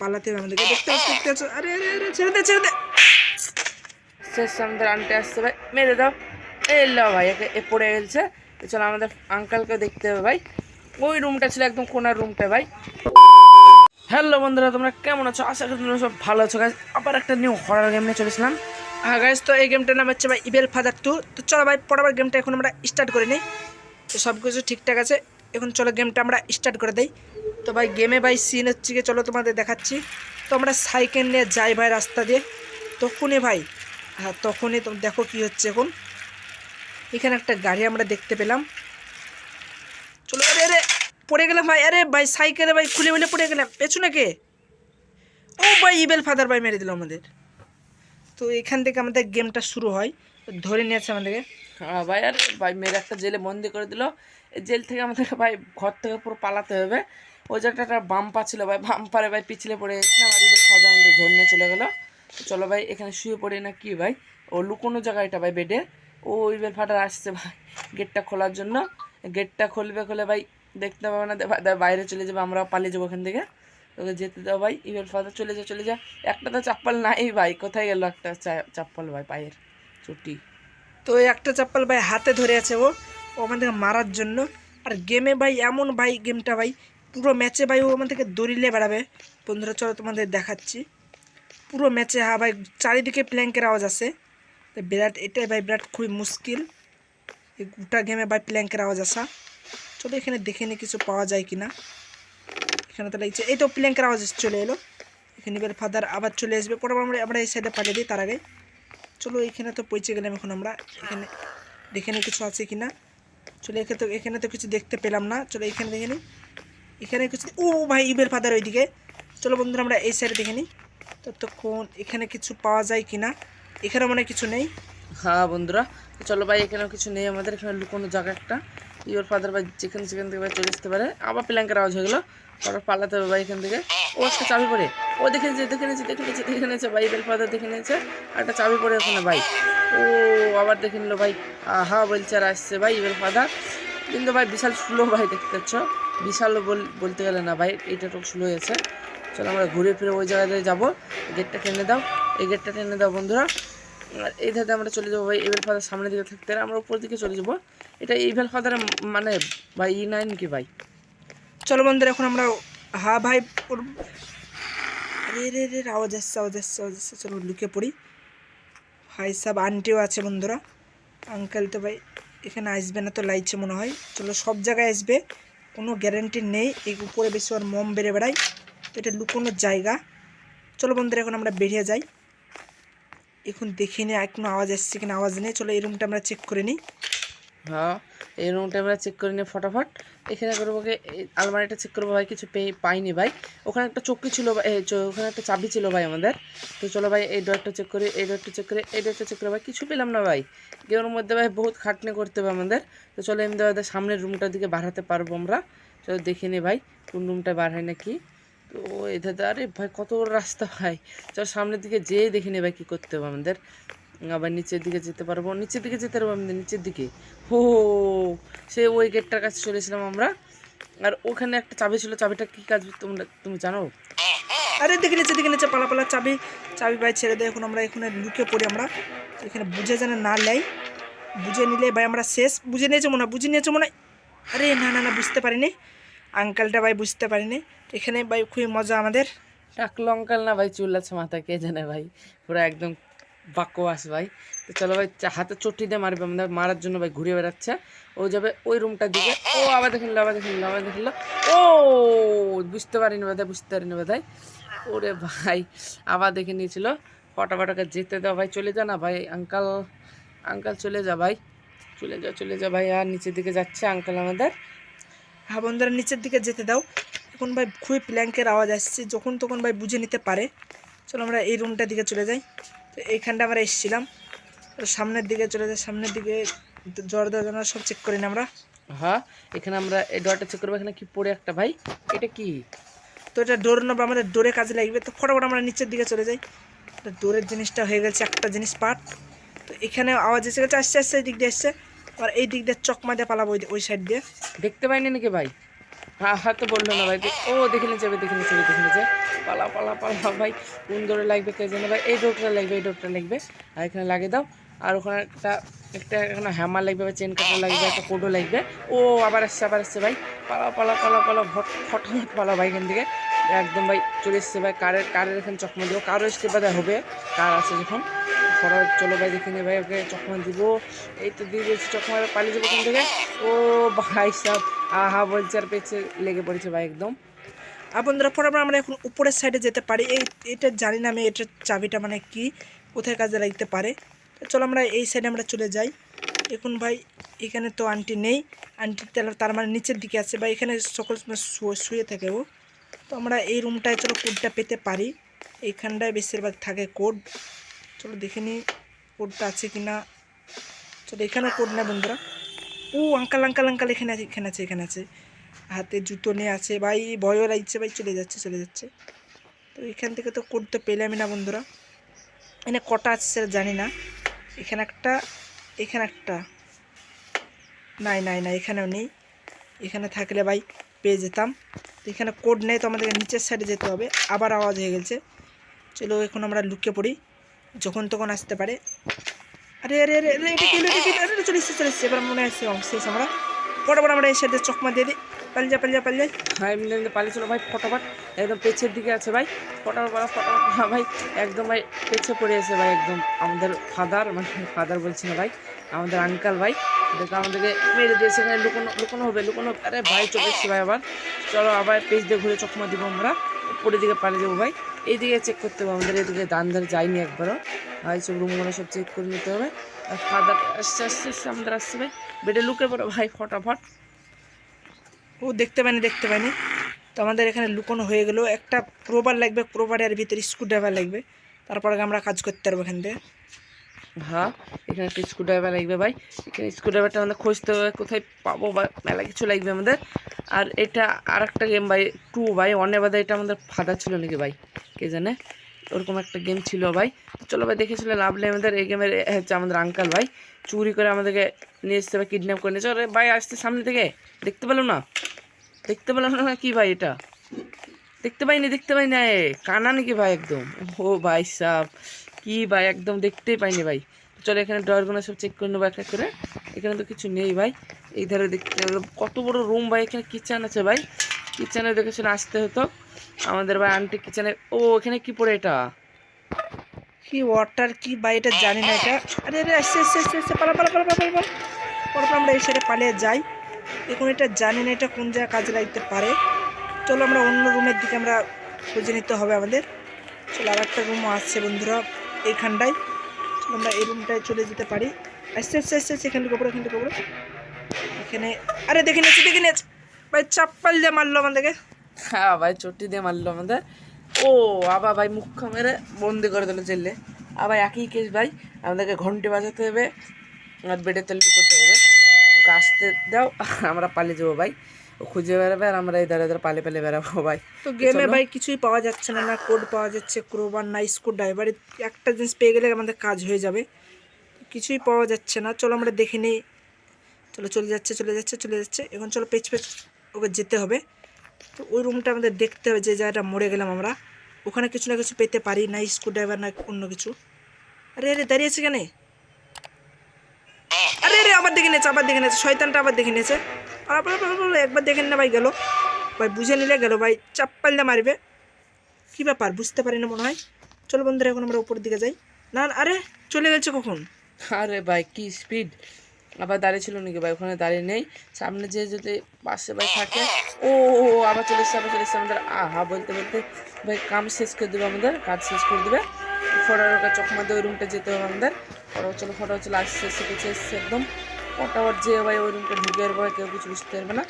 পালাতে হবে আমাদেরকে। দেখতে পাচ্ছ দেখতে পাচ্ছ আরে আরে আরে, ছেড়ে দে ছেড়ে দে। শেষ, আমাদের আনতে আসছে, ভাই। মেরে দাও। এই ল, ভাই, একে, এ পড়ে গেছে। চলো, আমাদের আঙ্কালকে দেখতে হবে, ভাই। ওই রুমটা ছিল একদম কোনার রুমটা ভাই। হ্যালো বন্ধুরা, তোমরা কেমন আছো? আশা করি তোমরা সব ভালো আছো গাইজ আবার একটা নিউ হরার গেম নিয়ে চলেছিলাম হ্যাঁ গাইস তো এই গেমটার নাম হচ্ছে, ভাই ইবেল ফাদার টু তো চলো, ভাই, পরের গেমটা এখন আমরা স্টার্ট করে নিই। তো সব কিছু ঠিকঠাক আছে। এখন চলো গেমটা আমরা স্টার্ট করে দেই। তো ভাই গেমে ভাই সিন হচ্ছে কি চলো, তোমাদের দেখাচ্ছি। তো আমরা সাইকেল নিয়ে যাই ভাই রাস্তা দিয়ে। তখনই ভাই হ্যাঁ তখনই তো দেখো কি হচ্ছে এখন। এখানে একটা গাড়ি আমরা দেখতে পেলাম। চলো, আরে আরে, পড়ে গেলাম ভাই, আরে ভাই সাইকেলে ভাই, খুলে খুলে পড়ে গেলাম। পেছনে কে? ও ভাই ইবেল ফাদার ভাই মেরে দিল আমাদের। তো এখান থেকে আমাদের গেমটা শুরু হয়। ধরে নিয়েছে আমাদেরকে। হ্যাঁ ভাই, আর ভাই, মেরে একটা জেলে বন্দি করে দিল। জেল থেকে আমাদেরকে ভাই, ঘর থেকে পুরো পালাতে হবে। ওই জায়গাটা একটা বাম্পা ছিল ভাই, বাম্পারে ভাই পিছলে পড়ে গেছে আমার ইবেল ফাদার আমাদের ধরে নিয়ে চলে গেলো। চলো ভাই, এখানে শুয়ে পড়ে না কি ভাই? ও লুকোনো জায়গা এটা ভাই বেডে। ও ইবেল ফাদার আসছে ভাই, গেটটা খোলার জন্য। গেটটা খুলবে খুলে ভাই দেখতে পাবে না বাইরে চলে যাবে, আমরাও পালিয়ে যাব ওখান থেকে। তোকে যেতে দাও ভাই ইবেল ফাদার চলে যা চলে যা। একটা তো চাপ্পাল নাই ভাই, কোথায় গেল একটা চাপ্পাল ভাই পায়ের চুটি? তো একটা চাপ্পাল ভাই হাতে ধরে আছে ও ও আমাদেরকে মারার জন্য। আর গেমে ভাই এমন ভাই গেমটা ভাই পুরো ম্যাচে ভাই ও আমাদেরকে দৌড়িলে বেড়াবে। বন্ধুরা, চলো তোমাদের দেখাচ্ছি। পুরো ম্যাচে হ্যাঁ ভাই, চারিদিকে প্ল্যাঙ্কের আওয়াজ আছে। তো বিরাট, এটাই ভাই বিরাট খুবই মুশকিল। এই গোটা গেমে ভাই প্ল্যাঙ্কের আওয়াজ আসা। চলো এখানে দেখে নি কিছু পাওয়া যায় কি না এখানে তো লাগছে এই তো প্ল্যাঙ্কের আওয়াজ চলে এলো। এখানে এবার ফাদার আবার চলে আসবে। পরে আমরা আমরা এই সাইডে পাঠিয়ে দিই তার আগে। চলো এখানে তো পৌঁছে গেলাম এখন আমরা। এখানে দেখে নিই কিছু আছে কি না চলো এখানে তো এখানে তো কিছু দেখতে পেলাম না। চলো এখানে দেখে নিই এখানে কিছু ও ভাই ইবের ফাদার ওইদিকে। চলো বন্ধুরা, আমরা এই সাইডে দেখে নিই। ততক্ষণ এখানে কিছু পাওয়া যায় কি না এখানে মনে কিছু নেই। হ্যাঁ বন্ধুরা চলো ভাই, এখানেও কিছু নেই আমাদের। এখানে লুকোনো জায়গা একটা। ইওর ফাদার ভাই যেখানে সেখান থেকে ভাই চলে আসতে পারে। আবার প্ল্যাঙ্কের আওয়াজ হয়ে গেলো। তারপর পালাতে হবে ভাই এখান থেকে। ও একটা চাবি পড়ে ও দেখে নিয়েছে দেখে নিয়েছে দেখে নিয়েছে দেখে নিয়েছে ভাই বেল ফাদার দেখে নিয়েছে। আর একটা চাবি পড়ে ওখানে ভাই। ও আবার দেখে নিল ভাই। আহা, বলছে আর আসছে ভাই ইবেল ফাদার। কিন্তু ভাই, বিশাল স্লো ভাই, দেখতে পাচ্ছ? বিশাল বল- বলতে গেলে না ভাই তো স্লো হয়েছে। চলো আমরা ঘুরে ফিরে ওই জায়গাটায় যাব। গেটটা টেনে দাও। এই গেটটা টেনে দাও বন্ধুরা। আর এই ধারে আমরা চলে যাব ভাই ইভেল ফাদার সামনের দিকে থাকতে। আমরা উপর দিকে চলে যাব। এটা ইভেল ফাদার মানে ভাই ই নাইন কি ভাই? চলো বন্ধুরা এখন আমরা হা ভাই রে রে, আওয়াজ আসছে আওয়াজ আসছে আওয়াজ আসছে। চলো লুকে পড়ি। ভাই সব আন্টিও আছে বন্ধুরা। আঙ্কেল তো ভাই এখানে আসবে না তো লাইছে মনে হয়। চলো সব জায়গায় আসবে। কোনো গ্যারেন্টি নেই, এই উপরে বেশি আর মম বেড়ে বেড়ায়, তো এটা লুকোনোর জায়গা। চলো বন্ধুরা, এখন আমরা বেরিয়ে যাই। এখন দেখি নি কোনো আওয়াজ আসছে কিনা, আওয়াজ নেই। চলো এই রুমটা আমরা চেক করে নিই। হ্যাঁ এই রুমটা আমরা চেক করে নিই ফটাফট। এখানে করব কি, এই আলমারিটা চেক করব ভাই কিছু পেয়ে পাইনি ভাই। ওখানে একটা চক্কি ছিল ওখানে একটা চাবি ছিল ভাই আমাদের। তো চলো ভাই এই ডোরটা চেক করি এই ডোরটা চেক করে এই ডোরটা চেক করে ভাই কিছু পেলাম না ভাই। গেমের মধ্যে ভাই বহুত খাটনি করতে হবে আমাদের। তো চলো এমনি আমাদের সামনের রুমটার দিকে বাড়াতে পারব আমরা। চলো দেখে নি ভাই কোন রুমটা বার হয় নাকি। তো এটাতে আরে ভাই কত রাস্তা ভাই। চল সামনের দিকে যেয়ে দেখে নে ভাই কী করতে হবে আমাদের। আবার নিচের দিকে যেতে পারব। নিচের দিকে যেতে পারব আমাদের নিচের দিকে। হো সে ওই গেটটার কাছে চলেছিলাম আমরা। আর ওখানে একটা চাবি ছিল। চাবিটা কী কাজ তোমরা তুমি জানো? আরে দেখে নিচ্ছে দেখে নিচ্ছে পালা পালা চাবি। চাবি ভাই ছেড়ে দেয়। এখন আমরা এখানে লুকে পড়ি আমরা। এখানে বুঝে যেন না নেয়। বুঝে নিলে ভাই আমরা শেষ। বুঝে নিয়েছে মনে হয়? বুঝে নিয়েছে মনে হয়? আরে না না না বুঝতে পারিনি। আঙ্কালটা ভাই বুঝতে পারিনি। এখানে ভাই খুবই মজা আমাদের। টাকলো অঙ্কাল না ভাই? চুল আছে মাথা কে জানে ভাই? পুরো একদম বাকোয়াস ভাই। তো চলো ভাই হাতে চটি দিয়ে মারবে আমাদের, মারার জন্য ভাই ঘুরে বেড়াচ্ছে। ও যাবে ওই রুমটার দিকে। ও আবার দেখে নিল, আবার দেখে নিল, আবার দেখে নিল। ও, বুঝতে পারিনি বোধ বুঝতে পারিনি বোধ ওরে ভাই, আবার দেখে নিয়েছিল। ফটাফটাকে যেতে দাও ভাই, চলে যা না ভাই আঙ্কাল আঙ্কাল চলে যা ভাই। চলে যা চলে যা ভাই, আর নিচের দিকে যাচ্ছে আঙ্কাল আমাদের। হ্যাঁ বন্ধুরা, নিচের দিকে যেতে দাও। এখন ভাই খুবই প্ল্যাঙ্কের আওয়াজ আসছে, যখন তখন ভাই বুঝে নিতে পারে। চলো আমরা এই রুমটার দিকে চলে যাই। এইখানটা আমরা এসেছিলাম। সামনের দিকে চলে যাই সামনের দিকে জ্বর দেওয়া সব চেক করি না আমরা। হ্যাঁ এখানে আমরা এই ডরটা চেক করব। এখানে কি পড়ে একটা ভাই? এটা কি? তো এটা ডোর নেব আমাদের ডোরে কাজে লাগবে। তো ফটাফট আমরা নিচের দিকে চলে যাই। তো ডোরের জিনিসটা হয়ে গেছে একটা জিনিস পার্ট তো এখানে আওয়াজ এসে গেছে আসছে আসছে এই দিক দিয়ে আসছে। আর এই দিক দিয়ে চকমা দিয়ে পালাবো ওই সাইড দিয়ে। দেখতে পাইনি নাকি ভাই? হ্যাঁ হাতে বলল না ভাই ও দেখে নিচ্ছে ভাই দেখে নিচ্ছে ভাই, দেখে নিচ্ছে পালা পালা পালা ভাই কোন দৌড়ে লাগবে কে জানে ভাই এই ডোরটা লাগবে এই ডোরটা লাগবে। আর এখানে লাগিয়ে দাও। আর ওখানে একটা একটা এখানে হ্যামার লাগবে বা চেন কাটা লাগবে একটা কোডও লাগবে। ও আবার আসছে আবার আসছে ভাই। পালা পালা পালা পালা ভট ফটাফট পালা ভাই এখান থেকে। একদম ভাই চলে এসছে ভাই কারের কারের এখানে চকমা দিব। কারও বাদে হবে। কার আছে যখন? ফটো চলো ভাই, দেখে নি ভাই, ওকে চকমা দিব। এই তো দিয়ে দিয়েছি চকমা পালিয়ে যাব ওখান থেকে। ও ভাই সব, আহা, বলছে আর পেছে লেগে পড়েছে ভাই একদম। আর বন্ধুরা ফটাফট আমরা এখন উপরের সাইডে যেতে পারি। এই, এটা জানি না আমি, এটার চাবিটা মানে কি, কোথায় কাজে লাগতে পারে। চলো আমরা এই সাইডে আমরা চলে যাই। এখন ভাই, এখানে তো আন্টি নেই। আন্টি তাহলে তার মানে নিচের দিকে আছে। বা এখানে সকল সময় শুয়ে থাকে ও। তো আমরা এই রুমটায় চলো কোডটা পেতে পারি। এইখানটায় বেশিরভাগ থাকে কোড চলো দেখে নিই কোডটা আছে কি না চলো এখানেও কোড না বন্ধুরা। ও আঙ্কাল আঙ্কাল আঙ্কাল এখানে আছে এখানে আছে এখানে আছে। হাতে জুতো নিয়ে আছে। ভাই, ভয়ও লাগছে, ভাই, চলে যাচ্ছে চলে যাচ্ছে। তো এখান থেকে তো কোড তো পেলামই না বন্ধুরা। এখানে কটা আছে সেটা জানি না। এখানে একটা এখানে একটা। নাই নাই না এখানেও নেই। এখানে থাকলে ভাই পেয়ে যেতাম। তো এখানে কোড নেই, তো আমাদেরকে নিচের সাইডে যেতে হবে। আবার আওয়াজ হয়ে গেছে। চলো এখন আমরা লুকিয়ে পড়ি। যখন তখন আসতে পারে। আরে চলে চলে এবার মনে আমরা আমরা সাইডে চকমা দিয়ে দিই। ভাই একদম পেছের দিকে আছে ভাই। ভাই, একদম ভাই পেছে পড়ে ভাই, একদম। আমাদের ফাদার মানে ফাদার বলছি না ভাই, আমাদের আঙ্কাল ভাই দেখো আমাদেরকে মেরে দিয়েছে এখানে লুকোনো লুকোনো হবে, লুকোনো আরে ভাই, চলে এসছে ভাই আবার। চলো আবার পেজ দিয়ে ঘুরে চকমা দিব আমরা। উপরের দিকে পালিয়ে যাব ভাই। এইদিকে চেক করতে হবে, আমাদের এদিকে দান ধারে যাইনি একবারও ভাই সব রুমগুলো সব চেক করে নিতে হবে। আর ফাদার আসছে আসছে আসছে, আমাদের ভাই। বেডে লুকে পড়ো ভাই, ফটাফট। ও দেখতে পাইনি দেখতে পাইনি তো আমাদের এখানে লুকোনো হয়ে গেলো। একটা প্রোবার লাগবে প্রোবারের ভিতরে স্ক্রুড্রাইভার লাগবে। তারপরে আমরা কাজ করতে পারব এখান থেকে। হ্যাঁ? এখানে একটা স্ক্রুড্রাইভার লাগবে ভাই। এখানে স্ক্রুড্রাইভারটা আমাদের খুঁজতে হবে কোথায় পাবো বা মেলা কিছু লাগবে আমাদের। আর এটা আর একটা গেম ভাই টু ভাই অনেক বাদে এটা আমাদের ফাদার ছিল নাকি ভাই? কে জানে? ওরকম একটা গেম ছিল ভাই। চলো ভাই দেখেছিল লাভলে আমাদের। এই গেমের হচ্ছে আমাদের আঙ্কাল ভাই। চুরি করে আমাদেরকে নিয়ে এসছে ভাই কিডন্যাপ করে নিয়েছে। আরে ভাই আসতে সামনে থেকে। দেখতে পেল না? দেখতে পেলাম না কি ভাই এটা? দেখতে পাইনি দেখতে পাইনি। এ, কানা নাকি ভাই একদম? ও ভাই সাহ কি ভাই, একদম দেখতেই পাইনি ভাই। চলো এখানে ড্রয়ারগুলো সব চেক করে নেব এক এক করে। এখানে তো কিছু নেই ভাই। এই ধারে দেখতে কত বড় রুম ভাই, এখানে কিচেন আছে ভাই। কিচেনে দেখেছিল আসতে হতো। আমাদের ভাই আন্টি কিচেনে ও, এখানে কি পড়ে এটা? কি ওয়াটার কি ভাই, এটা জানি না এটা। আরে আরে আসছে আসছে আসছে আসছে পালা পালা পালা পালা পালা। আমরা এই সাইডে পালিয়ে যাই। এখন এটা জানি না এটা কোন জায়গায় কাজে লাগতে পারে। চলো আমরা অন্য রুমের দিকে আমরা খুঁজে নিতে হবে আমাদের। চলো আর একটা রুমও আসছে বন্ধুরা। এইখানটায় আমরা এই রুমটায় চলে যেতে পারি। আসছে আসছে আসছে আসছে এখান থেকে ওপরে এখান থেকে ওপরে এখানে আরে, দেখে নিয়েছি দেখে নিয়েছি। ভাই, চাপ্পাল দিয়ে মারলো আমাদেরকে। হ্যাঁ ভাই, চটি দিয়ে মারলো আমাদের। ও, আবার ভাই মুখ্য মেরে বন্দি করে দিল জেলে। আবার একই কেস ভাই, আমাদেরকে ঘন্টি বাজাতে হবে বেডে তেল করতে হবে। ওকে আসতে দাও, আমরা পালিয়ে যাব, ভাই। খুঁজে বেড়াবে আর আমরা এই দাঁড়ে দাঁড়ে পালিয়ে পালিয়ে বেড়াবো ভাই। তো গেমে ভাই কিছুই পাওয়া যাচ্ছে না না কোড পাওয়া যাচ্ছে ক্রোবার না স্ক্রু ড্রাইভার একটা জিনিস পেয়ে গেলে আমাদের কাজ হয়ে যাবে। কিছুই পাওয়া যাচ্ছে না। চলো আমরা দেখে নিই। চলো চলে যাচ্ছে চলে যাচ্ছে চলে যাচ্ছে। এখন চলো পেছ পেছ ওকে যেতে হবে। তো ওই রুমটা আমাদের দেখতে হবে যে জায়গাটা মরে গেলাম আমরা। ওখানে কিছু না কিছু পেতে পারি না স্ক্রু ড্রাইভার না অন্য কিছু। আরে আরে দাঁড়িয়েছে কেন আরে আরে আবার দেখে নিয়েছে আবার দেখে নিয়েছে শয়তানটা আবার দেখে নিয়েছে পালা, পালা, পালা, পালা, একবার দেখে না ভাই গেল। ভাই, বুঝে নিলে গেল, ভাই চাপ্পাল দিয়ে মারবে। কী ব্যাপার, বুঝতে পারি না মনে হয়। চলো বন্ধুরা, এখন আমরা উপরের দিকে যাই। না আরে, চলে গেছে কখন? আরে ভাই, কি স্পিড আবার দাঁড়িয়ে ছিল নাকি ভাই? ওখানে দাঁড়িয়ে নেই। সামনে যে যদি পাশে ভাই থাকে, ও আবার চলে এসছে, আবার চলে এসছে আমাদের। আহা, বলতে বলতে, ভাই, কাম শেষ করে দেবে আমাদের, কাজ শেষ করে দেবে। ফটোর কাছে দিয়ে ওই রুমটা যেতে হবে আমাদের। ফটো চলো ফটো চলে, আসছে এসে একদম। ফটাফট যে ভাই, ওই রুমটা ঢুকে আর ভাই, কেউ কিছু বুঝতে পারবে না।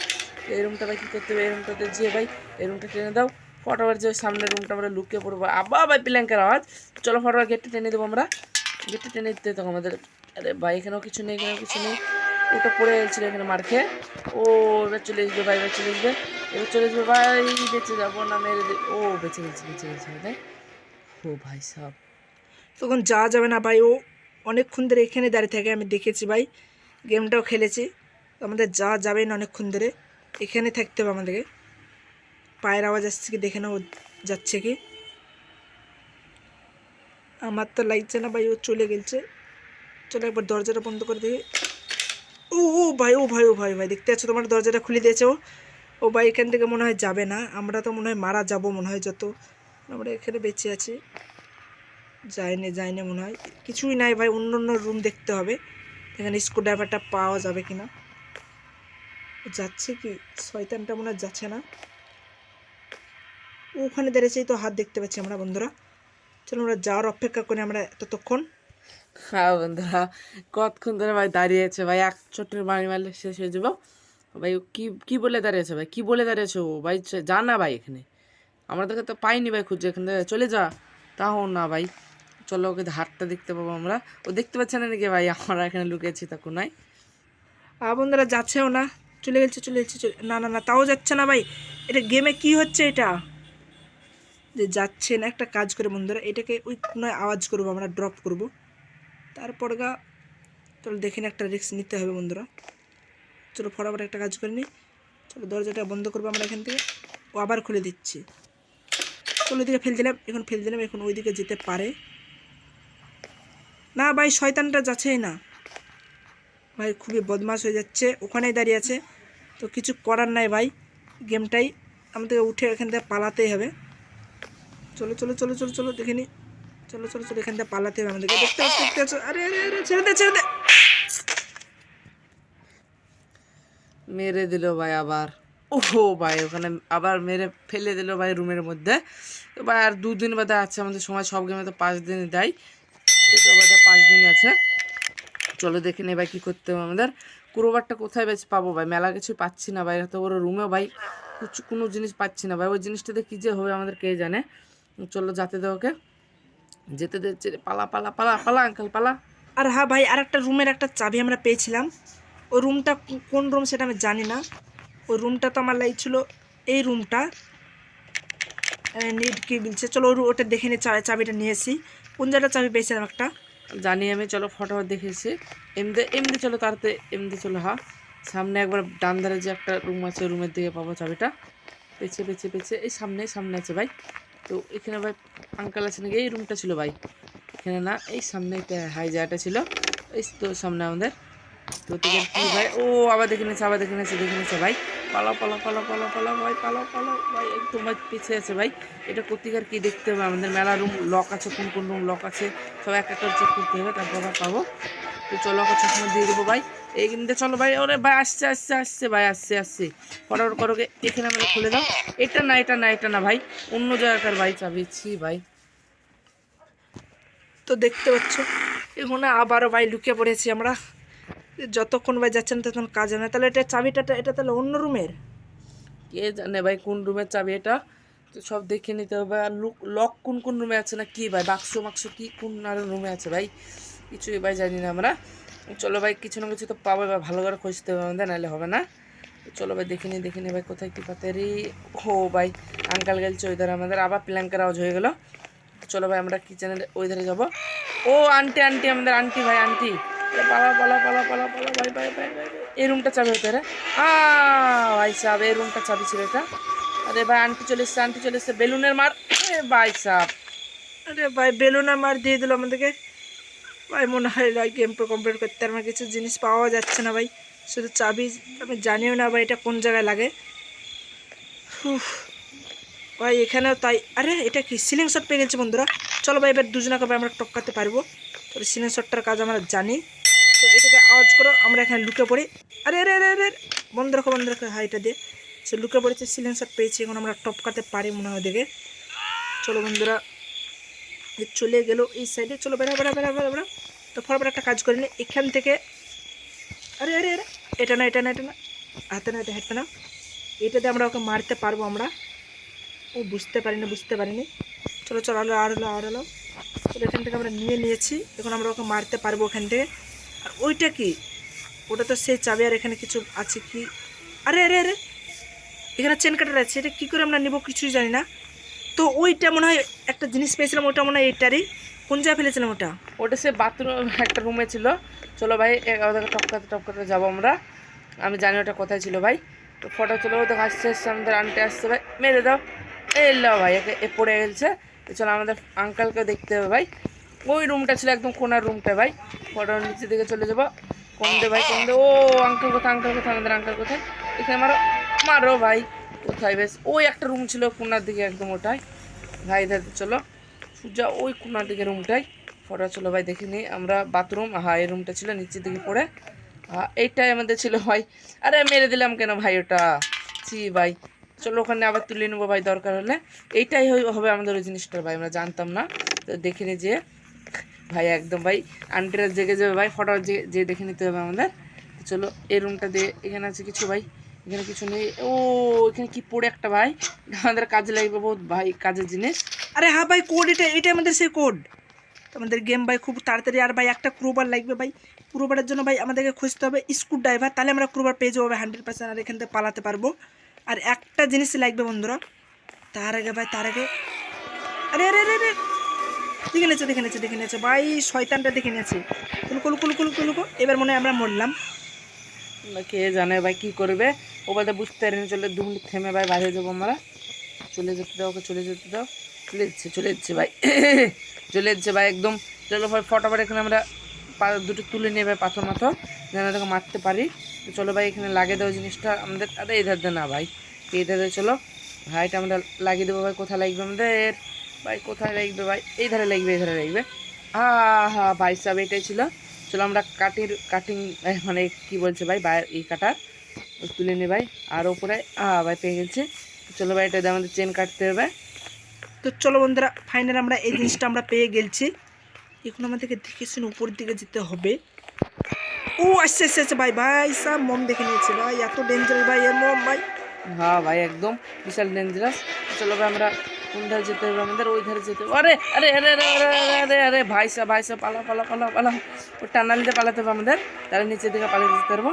এই রুমটা ভাই কী করতে হবে? এই রুমটাতে যে ভাই, এই রুমটা টেনে দাও। ফটোফট যে সামনের রুমটা আমরা লুকিয়ে পড়ব। আবার ভাই, প্ল্যাঙ্কের আওয়াজ। চলো ফটোফট গেটটা টেনে দেবো আমরা। গেটটা টেনে দিতে তখন আমাদের আরে ভাই, এখানেও কিছু নেই, এখানেও কিছু নেই। ওটা পড়ে গেছিল এখানে মার খেয়ে। ও, এবার চলে আসবে ভাই, এবার চলে আসবে। এবার চলে আসবে ভাই, বেঁচে যাব না, মেরে ও, বেঁচে গেছে বেঁচে গেছে ভাই ও ভাই সাহ তখন যাওয়া যাবে না ভাই, ও অনেকক্ষণ ধরে এখানে দাঁড়িয়ে থাকে, আমি দেখেছি ভাই। গেমটাও খেলেছি। আমাদের যাওয়া যাবে না অনেকক্ষণ ধরে। এখানে থাকতে হবে আমাদেরকে। পায়ের আওয়াজ আসছে কি দেখে নাও, যাচ্ছে কি? আমার তো লাগছে না ভাই, ও চলে গেছে। চলো একবার দরজাটা বন্ধ করে দেখি ও ও ভাই ও ভাই ও ভাই ভাই, দেখতে পাচ্ছ তোমার দরজাটা খুলে দিয়েছে ও? ও ভাই, এখান থেকে মনে হয় যাবে না। আমরা তো মনে হয় মারা যাব মনে হয় যত। আমরা এখানে বেঁচে আছি। যায়নি যায়নি মনে হয়। কিছুই নাই ভাই, অন্য অন্য রুম দেখতে হবে। এখানে স্ক্রু ড্রাইভারটা পাওয়া যাবে কিনা? যাচ্ছে কি? শয়তানটা মনে যাচ্ছে না। ওখানে দাঁড়িয়েছেই তো হাত দেখতে পাচ্ছি আমরা বন্ধুরা। চলো আমরা যাওয়ার অপেক্ষা করি আমরা ততক্ষণ। হ্যাঁ বন্ধুরা, কতক্ষণ ধরে ভাই দাঁড়িয়েছে? ভাই এক ছোট্টের বাড়ি মারলে শেষ হয়ে যাব। ভাই কি কি বলে দাঁড়িয়েছে ভাই? কি বলে দাঁড়িয়েছে ও? ভাই যা না ভাই এখানে। আমাদেরকে তো পাইনি ভাই খুঁজে, এখান থেকে চলে যা। তাও না ভাই। চলো ওকে হাতটা দেখতে পাবো আমরা। ও দেখতে পাচ্ছে না নাকি? ভাই, আমরা এখানে লুকিয়েছি তা কোনায় আর বন্ধুরা, যাচ্ছেও না। চলে গেছে চলে গেছে না না না, তাও যাচ্ছে না ভাই। এটা গেমে কি হচ্ছে এটা? যে যাচ্ছে না, একটা কাজ করে বন্ধুরা, এটাকে ওই কোনায় আওয়াজ করব, আমরা ড্রপ করব। তারপর গা, চলো দেখে একটা রিস্ক নিতে হবে বন্ধুরা। চলো ফটাফট একটা কাজ করে নিই চলো দরজাটা বন্ধ করব আমরা এখান থেকে। ও আবার খুলে দিচ্ছি। চলো ওইদিকে ফেল দিলাম, এখন ফেল দিলাম, এখন ওইদিকে যেতে পারে। না ভাই, শয়তানটা যাচ্ছেই না। ভাই, খুবই বদমাশ হয়ে যাচ্ছে, ওখানেই দাঁড়িয়ে আছে। তো কিছু করার নাই ভাই, গেমটাই আমাদের উঠে এখান থেকে পালাতেই হবে। চলো চলো চলো চলো চলো, দেখে নি। চলো চলো চলো, এখান থেকে পালাতে হবে আমাদেরকে। দেখতে পাচ্ছ দেখতে পাচ্ছ? আরে আরে আরে, ছেড়ে দে ছেড়ে দে। মেরে দিল ভাই আবার। ওহো ভাই, ওখানে আবার মেরে ফেলে দিল ভাই রুমের মধ্যে। তো ভাই, আর দুদিন বাদে আছে, আমাদের সময় সব গেমে তো পাঁচ দিন দেয়। বাদে পাঁচ দিন আছে। চলো দেখে নে ভাই কী করতে হবে আমাদের। কুরোবারটা কোথায় বেশ পাবো ভাই? মেলা কিছু পাচ্ছি না ভাই, এত বড় রুমেও ভাই। কিছু, কোনো জিনিস পাচ্ছি না ভাই। ওই জিনিসটাতে কী যে হবে আমাদের কে জানে? চলো যাতে ওকে। যেতে দে পালা পালা পালা পালা আঙ্কেল পালা। আর হ্যাঁ ভাই আর একটা রুমের একটা চাবি আমরা পেয়েছিলাম। ওই রুমটা কোন রুম সেটা আমি জানি না। ওই রুমটা তো আমার লাগছিল এই রুমটা নিট কি বলছে? চলো ওটা দেখে নিয়ে চাবিটা নিয়ে এসি কোন জায়গাটা চাবি পেয়েছিলাম একটা? জানি, আমি চলো ফটো দেখেছি। এমনি এমনি চলো তারতে এমনি চলো, হা। সামনে একবার ডান ধারে যে একটা রুম আছে, রুমের দিকে পাবো চাবিটা পেছে পেছে পেছে, এই সামনে সামনে আছে ভাই। তো এখানে ভাই আঙ্কাল আছে নাকি? এই রুমটা ছিল ভাই। এখানে না, এই সামনে হাই জায়গাটা ছিল। এই তো সামনে আমাদের। তো ভাই ও, আবার দেখে নিয়েছে, আবার দেখে নিয়েছে দেখে নিয়েছে, ভাই। পালাও পালাও পালাও পালাও পালাও, ভাই, পালাও পালাও, ভাই একদম ভাই পিছিয়ে আছে, ভাই। এটা প্রতিকার কি দেখতে হবে? আমাদের মেলা রুম লক আছে, কোন কোন রুম লক আছে? সব এক একটা চেক করতে হবে, তারপর আমরা পাবো। তো চলো ওকে চশমা দিয়ে দেবো, ভাই। এই কিন্তু চলো, ভাই, ওরে, ভাই, আসছে আসছে আসছে, ভাই, আসছে আসছে। ফটাফট করো এখানে আমাদের খুলে দাও। এটা না এটা না এটা না, ভাই। অন্য জায়গাকার ভাই চাবিছি ভাই। তো দেখতে পাচ্ছ এখানে আবারও, ভাই, লুকিয়ে পড়েছি আমরা। যতক্ষণ ভাই যাচ্ছেন ততক্ষণ কাজ না। তাহলে এটা চাবিটা, এটা তাহলে অন্য রুমের? কে জানে ভাই কোন রুমের চাবি এটা? তো সব দেখে নিতে হবে। আর লুক কোন কোন রুমে আছে না কি ভাই? বাক্স মাক্স কি কোন আর রুমে আছে ভাই? কিছুই ভাই জানি না আমরা। চলো ভাই, কিছু না কিছু তো পাবো এবার ভালো করে খুঁজতে হবে আমাদের, নাহলে হবে না। চলো ভাই, দেখে নিই দেখে নিই ভাই কোথায় কী পাতে। পাতারি ও ভাই আঙ্কাল গেলছে ওই ধারে আমাদের, আবার প্ল্যাঙ্কের আওয়াজ হয়ে গেলো। চলো ভাই, আমরা কিচেনের ওই ধারে যাব। ও আন্টি আন্টি আমাদের আন্টি ভাই আন্টি এই রুমটা চাবি হতে রে। ভাই সাহেব, এই রুমটা চাবি ছিল এটা। আরে ভাই, আন্টি চলে এসছে, আন্টি চলে এসছে। বেলুনের মার ভাই সাহেব। আরে ভাই বেলুন মার দিয়ে দিল আমাদেরকে। ভাই, মনে হয় ভাই গেম কমপ্লিট করতে আমার কিছু জিনিস পাওয়া যাচ্ছে না ভাই। শুধু চাবি, আমি জানিও না ভাই এটা কোন জায়গায় লাগে। ভাই, এখানেও তাই আরে, এটা কি? সিলিং শট পেয়ে গেছে বন্ধুরা। চলো ভাই, এবার দুজনাকে আমরা টক্কাতে পারব। তো সিলিং শটটার কাজ আমরা জানি। তো এটাকে আওয়াজ করো আমরা এখানে লুকে পড়ি। আরে আরে আরে আরে আরে, বন্ধ রাখো বন্ধ রাখো এটা দিয়ে। সে লুকে পড়েছে সিলিং শট পেয়েছি এখন আমরা টপকাতে পারি মনে হয় দেখে চলো বন্ধুরা চলে গেল এই সাইডে চলো বেড়া বেড়া বেড়া বেড়া বেড়া। তো ফটাফট একটা কাজ করে নি এখান থেকে আরে আরে আরে এটা না এটা না এটা না। হাতে না এটা হাতে না। এটাতে আমরা ওকে মারতে পারব আমরা। ও বুঝতে পারিনি বুঝতে পারিনি। চলো চলো আর হলো আর। চলো এখান থেকে আমরা নিয়ে নিয়েছি। এখন আমরা ওকে মারতে পারব ওখান থেকে। আর ওইটা কি? ওটা তো সেই চাবি, আর এখানে কিছু আছে কি? আরে আরে আরে! এখানে চেন কাটার আছে, এটা কী করে আমরা নেব কিছুই জানি না। তো ওইটা মনে হয় একটা জিনিস পেয়েছিলাম, ওটা মনে হয় এইটারই। কোন জায়গায় ফেলেছিলাম ওটা? ওটা সে বাথরুম একটা রুমে ছিল। চলো ভাই টপকাতে টপকাতে যাব আমরা। আমি জানি ওটা কোথায় ছিল ভাই। তো ফটো চলে তো আসছে আসছে, আমাদের আনতে আসছে ভাই। মেরে দাও। এই লো ভাই, একে, এ পড়ে গেছে। চলো আমাদের আঙ্কালকে দেখতে হবে ভাই। ওই রুমটা ছিল একদম কোনার রুমটা ভাই। ফটোর নিচে দিকে চলে যাব। কোন দে ভাই, কোন দে? ও আঙ্কাল কোথায় আঙ্কাল কোথায়? আমাদের আঙ্কাল কোথায়? এখানে মারো মারো ভাই। কোথায় বেশ? ওই একটা রুম ছিল কোনার দিকে একদম ওটাই। ভাই, ধারে, চলো। সূর্যা ওই কোনার দিকে রুমটাই ফটো চলো ভাই, দেখে নিই আমরা বাথরুম হ্যাঁ এই রুমটা ছিল নিচের দিকে পড়ে। এইটাই আমাদের ছিল ভাই। আরে, মেরে দিলাম কেন ভাই ওটা? ছি ভাই। চলো ওখানে আবার তুলে নেব ভাই, দরকার হলে। এইটাই হবে আমাদের ওই জিনিসটা ভাই, আমরা জানতাম না। তো দেখে নি যে, ভাই একদম ভাই আন্টিরা জেগে যাবে ভাই ফটো যে যে দেখে নিতে হবে আমাদের। চলো, এই রুমটা দিয়ে এখানে আছে কিছু ভাই, এখানে কিছু নেই। ও, এখানে কি পড়ে একটা ভাই। আমাদের কাজে লাগবে বহুত ভাই, কাজের জিনিস। আরে হ্যাঁ ভাই কোড এটা এটা আমাদের সেই কোড আমাদের গেম ভাই খুব তাড়াতাড়ি, আর ভাই একটা ক্রোবার লাগবে ভাই। ক্রোবারের জন্য ভাই আমাদেরকে খুঁজতে হবে স্ক্রু ড্রাইভার তাহলে আমরা ক্রোবার পেয়ে যাব হান্ড্রেড পার্সেন্ট আর এখান থেকে পালাতে পারব। আর একটা জিনিস লাগবে বন্ধুরা। তার আগে ভাই, তার আগে। আরে আরে আরে আরে। দেখে নিয়েছে দেখে নিয়েছে দেখে নিয়েছে। ভাই, শয়তানটা দেখে নিয়েছে। কুলু কুলু কুলু কুলু কুলু কুলু। এবার মনে হয় আমরা মরলাম। কে জানে ভাই কী করবে? ও বলতে বুঝতে পারিনি, চলে দু মিনিট থেমে ভাই বাইরে যাব আমরা। চলে যেতে দাও, ওকে চলে যেতে দাও। চলে যাচ্ছে চলে যাচ্ছে ভাই। চলে যাচ্ছে ভাই একদম। চলো ভাই, ফটাফট এখানে আমরা দুটো তুলে নিয়ে ভাই পাথর মাথর যেন তোকে মারতে পারি। তো চলো ভাই, এখানে লাগিয়ে দেওয়া জিনিসটা। আমাদের আরে এই ধার না ভাই। এই ধারে চলো। ভাইটা আমরা লাগিয়ে দেবো ভাই, কোথায় লাগবে আমাদের? ভাই, কোথায় লাগবে ভাই? এই ধারে লাগবে এই ধারে লাগবে। হা হা ভাই সাহেব এটাই ছিল। চলো আমরা কাটির কাটিং মানে কি বলছে ভাই ভাই এই ওই তুলে নে ভাই। আর ওপরে আ ভাই পেয়ে গেছে। চলো ভাই, এটা আমাদের চেন কাটতে হবে। তো চলো বন্ধুরা ফাইনাল আমরা এই জিনিসটা আমরা পেয়ে গেছি এখন আমাদেরকে দেখে শুনে উপরের দিকে যেতে হবে। ও আসছে আসছে আসছে। ভাই ভাই সাম, মম দেখে নিয়েছে। ভাই, এত ডেঞ্জারাস ভাই এর মম, ভাই। হ্যাঁ ভাই, একদম বিশাল ডেঞ্জারাস চলো ভাই, আমরা কোন ধারে যেতে হবে? আমাদের ওই ধারে যেতে হবে। আরে আরে আরে আরে আরে আরে ভাই, সাহ ভাই, সাহ পালা পালা পালা পালা ও টানালিতে পালাতে হবে আমাদের। তাহলে নিচের দিকে পালিয়ে যেতে পারব।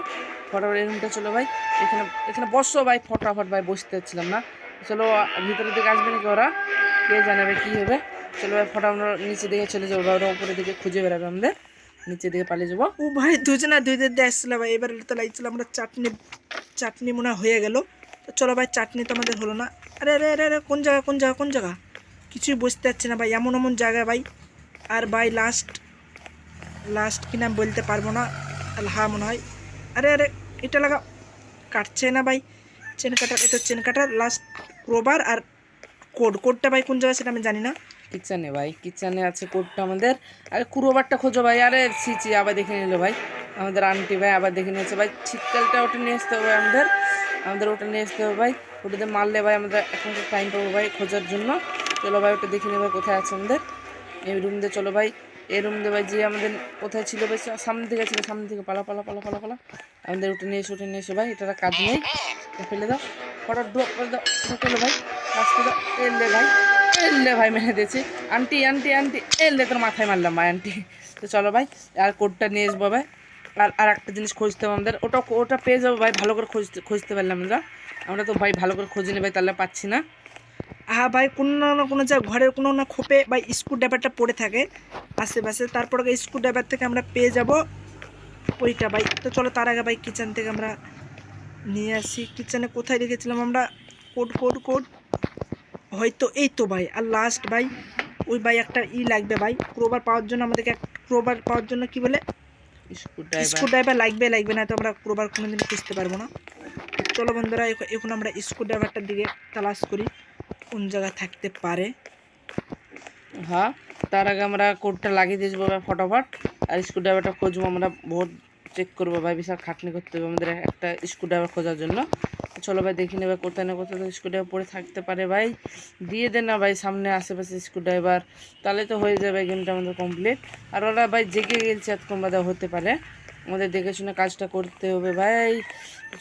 ফটাফট এরকমটা চলো ভাই। এখানে এখানে বসো ভাই, ফটাফট ভাই, বসতে পারছিলাম না। চলো, ভিতরের দিকে আসবে নাকি ওরা? কে জানাবে কী হবে? চলো ভাই, ফটাফট নিচে দিকে চলে যাব ওরা উপরের দিকে খুঁজে বেড়াবে আমাদের। নিচের দিকে পালিয়ে যাব। ও ভাই, দুজনা দুই দিয়ে আসছিলাম ভাই। এবার তো লাগছিল, আমরা চাটনি চাটনি মনে হয়ে গেল। তো চলো ভাই, চাটনি তো আমাদের হলো না। আরে আরে আরে আরে, কোন জায়গা কোন জায়গা কোন জায়গা? কিছুই বুঝতে পারছি না ভাই, এমন এমন জায়গা ভাই। আর ভাই লাস্ট লাস্ট কি নাম বলতে পারব না। আর হ্যাঁ মনে হয়। আরে আরে, এটা লাগা, কাটছে না ভাই। চেন কাটার এটা চেন কাটার লাস্ট রোবার আর কোড, কোডটা ভাই কোন জায়গায় সেটা আমি জানি না। কিচেনে ভাই, কিচেনে আছে কোডটা আমাদের। আরে কুরোবারটা খোঁজো ভাই, আরে ছিচি আবার দেখে নিল ভাই। আমাদের আন্টি ভাই আবার দেখে নিয়েছে ভাই, শীতকালটা ওটা নিয়ে আসতে হবে আমাদের। আমাদের ওটা নিয়ে আসতে হবে ভাই। ওটাতে মারলে ভাই আমরা এখন টাইম পাবো ভাই খোঁজার জন্য। চলো ভাই, ওটা দেখে নেবে কোথায় আছে আমাদের। এই রুম দিয়ে চলো ভাই। এই রুম দিয়ে ভাই যে আমাদের কোথায় ছিল ভাই সামনে থেকে ছিল, সামনে থেকে পালা পালা পালা পালা পালা। আমাদের ওটা নিয়ে এসে, ওটা নিয়ে এসো ভাই এটা কাজ নেই। ফেলে দাও। হঠাৎ ড্রপ করে দাও। ভাই আসতে দাও। এলে ভাই। এলে ভাই মেরে দিয়েছি। আন্টি আন্টি আন্টি, এলে তোর মাথায় মারলাম ভাই আন্টি। তো চলো ভাই, আর কোডটা নিয়ে আসব ভাই। আর আর একটা জিনিস খুঁজতে হবে আমাদের। ওটা ওটা পেয়ে যাব ভাই, ভালো করে খুঁজতে খুঁজতে পারলাম আমরা। আমরা তো ভাই ভালো করে খুঁজে ভাই, তাহলে পাচ্ছি না। হ্যাঁ ভাই, কোনো না, কোনো যা ঘরের কোনো না খোপে বা স্ক্রু ড্রাইভারটা পড়ে থাকে। আশেপাশে তারপর স্ক্রু ড্রাইভার থেকে আমরা পেয়ে যাব। ওইটা ভাই। তো চলো তার আগে ভাই কিচেন থেকে আমরা নিয়ে আসি। কিচেনে কোথায় রেখেছিলাম আমরা? কোড কোড কোড হয়তো এই তো ভাই আর লাস্ট ভাই ওই ভাই একটা ই লাগবে ভাই ক্রোবার পাওয়ার জন্য আমাদেরকে ক্রোবার পাওয়ার জন্য কি বলে? স্ক্রু স্ক্রুড্রাইভার ড্রাইভার লাগবে লাগবে না তো আমরা ক্রোবার কোনোদিন খুঁজতে পারব না। চলো বন্ধুরা এখ- এখন আমরা স্ক্রু ড্রাইভারটার দিকে তালাশ করি কোন জায়গায় থাকতে পারে। হ্যাঁ তার আগে আমরা কোডটা লাগিয়ে দিয়ে যাব ভাই ফটাফট আর স্ক্রুড্রাইভারটা খুঁজবো আমরা বহুত চেক করব ভাই বিশাল খাটনি করতে হবে আমাদের একটা স্ক্রুড্রাইভার খোঁজার জন্য। চলো ভাই, দেখি নেবে কোথায় না কোথায় স্ক্রুড্রাইভার পরে থাকতে পারে ভাই। দিয়ে দে না ভাই, সামনে আশেপাশে স্ক্রুড্রাইভার তাহলে তো হয়ে যাবে গেমটা আমাদের কমপ্লিট আর ওরা ভাই, জেগে গেছে এতক্ষণ বাদে, হতে পারে। আমাদের দেখে শুনে কাজটা করতে হবে ভাই।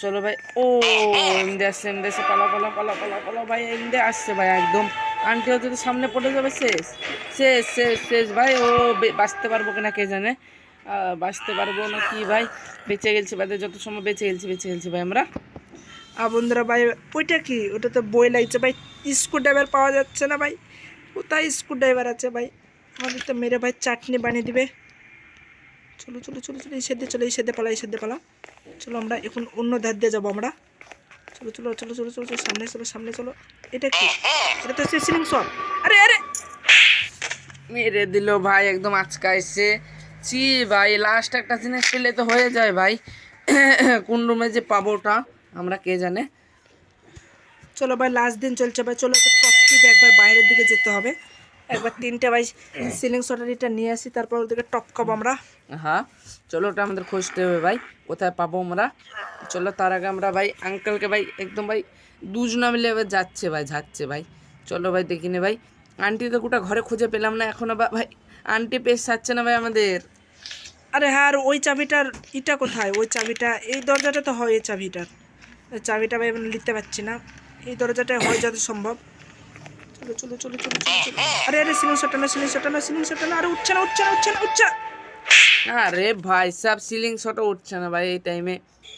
চলো ভাই, ও এমনি আসছে এমনি আসছে পালা পালা পালা পালা পালা ভাই এমনি আসছে ভাই, একদম। আন্টি হয়তো তো সামনে পড়ে যাবে, শেষ। শেষ শেষ শেষ, ভাই, ও বাঁচতে পারব কিনা কে জানে। বাঁচতে পারব না কি ভাই? বেঁচে গেছি বাদে, যত সময় বেঁচে গেছি বেঁচে গেছি ভাই আমরা। বন্ধুরা ভাই, ওইটা কি? ওটা তো বই লাগছে ভাই। স্ক্রু ড্রাইভার পাওয়া যাচ্ছে না ভাই। কোথায় স্ক্রু ড্রাইভার আছে ভাই? আমাদের তো মেরে ভাই চাটনি বানিয়ে দিবে। চলো চলো চলো চলো, এই সেদ্ধে চলো, এই সেদ্ধে পালা, এই সেদ্ধে পালা। চলো আমরা এখন অন্য ধার দিয়ে যাব আমরা। চলো চলো চলো চলো চলো সামনে চলো সামনে চলো। এটা কি? এটা তো সে সিলিং শট আরে আরে! মেরে দিল ভাই, একদম আজকা এসে। চি ভাই লাস্ট একটা জিনিস পেলে তো হয়ে যায় ভাই। কোন রুমে যে পাবো ওটা আমরা কে জানে? চলো ভাই লাস্ট দিন চলছে ভাই চলো একটা টপ একবার বাইরের দিকে যেতে হবে। একবার তিনটে ভাই সিলিং শটার এটা নিয়ে আসি তারপর ওদিকে টপ খাব আমরা। হ্যাঁ চলো ওটা আমাদের খুঁজতে হবে ভাই কোথায় পাবো আমরা? চলো তার আগে আমরা ভাই আঙ্কেলকে ভাই একদম ভাই দুজনা মিলে এবার যাচ্ছে ভাই যাচ্ছে ভাই। চলো ভাই দেখি নে ভাই। আন্টি তো গোটা ঘরে খুঁজে পেলাম না এখনও বা ভাই আন্টি পেশ যাচ্ছে না ভাই আমাদের। আরে হ্যাঁ আর ওই চাবিটার ইটা কোথায়? ওই চাবিটা এই দরজাটা তো হয় এই চাবিটার। চাবিটা ভাই আমি নিতে পারছি না। এই দরজাটা হয় যত সম্ভব। চলো চলো চলো চলো চলো আরে আরে, সিলিং শটটা না সিলিং শটটা না সিলিং শটটা না আরে, উঠছে না উঠছে না উঠছে না, উঠছে। আরে ভাই, সব সিলিং শটও উঠছে না ভাই এই টাইমে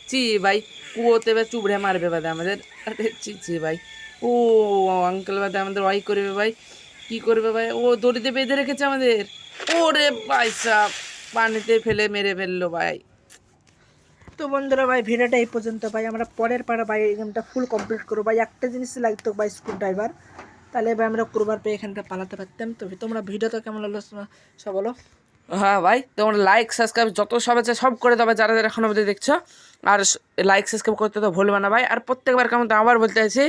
চি ভাই, কুয়োতে এবার চুবড়ে মারবে বাদে আমাদের। আরে চি চি ভাই। ও আঙ্কেল বাদে আমাদের ওয়াই করবে ভাই। কি করবে ভাই? ও দড়িতে বেঁধে রেখেছে আমাদের। ওরে ভাই সাহ পানিতে ফেলে মেরে ফেলল ভাই। তো বন্ধুরা ভাই ভিডিওটা এই পর্যন্ত ভাই। আমরা পরের পাড়া ভাই, এই গেমটা ফুল কমপ্লিট করব। ভাই, একটা জিনিস লাগতো ভাই স্ক্রু ড্রাইভার তাহলে ভাই, আমরা করবার পেয়ে এখানটা পালাতে পারতাম। তো তোমরা ভিডিওটা কেমন হলো সব বলো। হ্যাঁ ভাই, তোমরা লাইক সাবস্ক্রাইব যত সব আছে সব করে দেবে যারা যারা এখন অবধি দেখছ। আর লাইক সাবস্ক্রাইব করতে তো ভুলবে না ভাই। আর প্রত্যেকবার কেমন তো আবার বলতে আছি